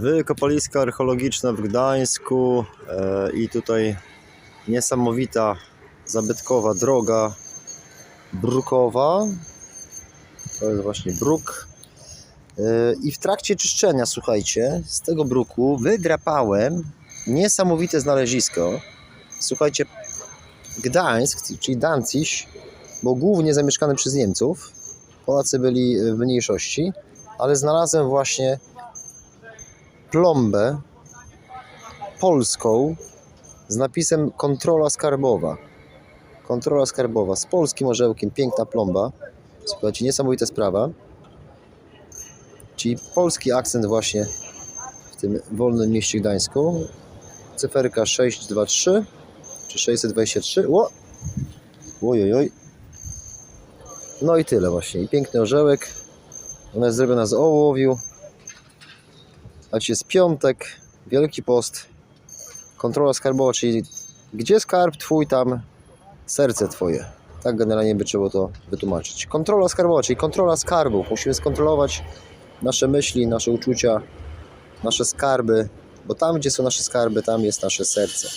Wykopalisko archeologiczne w Gdańsku e, i tutaj niesamowita zabytkowa droga brukowa. To jest właśnie bruk. E, I w trakcie czyszczenia, słuchajcie, z tego bruku wydrapałem niesamowite znalezisko. Słuchajcie, Gdańsk, czyli Danzig, był głównie zamieszkany przez Niemców. Polacy byli w mniejszości, ale znalazłem właśnie plombę polską z napisem kontrola skarbowa. Kontrola skarbowa z polskim orzełkiem, piękna plomba. Słuchajcie, niesamowita sprawa. Czyli polski akcent właśnie w tym wolnym mieście Gdańsku. Cyferka 623 czy 623. Ło! Ojojoj. No i tyle właśnie. I piękny orzełek. Ona jest zrobiona z ołowiu. A dzisiaj jest piątek, Wielki Post, kontrola skarbowa, czyli gdzie skarb twój, tam serce twoje. Tak generalnie by trzeba to wytłumaczyć. Kontrola skarbowa, czyli kontrola skarbu. Musimy skontrolować nasze myśli, nasze uczucia, nasze skarby, bo tam, gdzie są nasze skarby, tam jest nasze serce.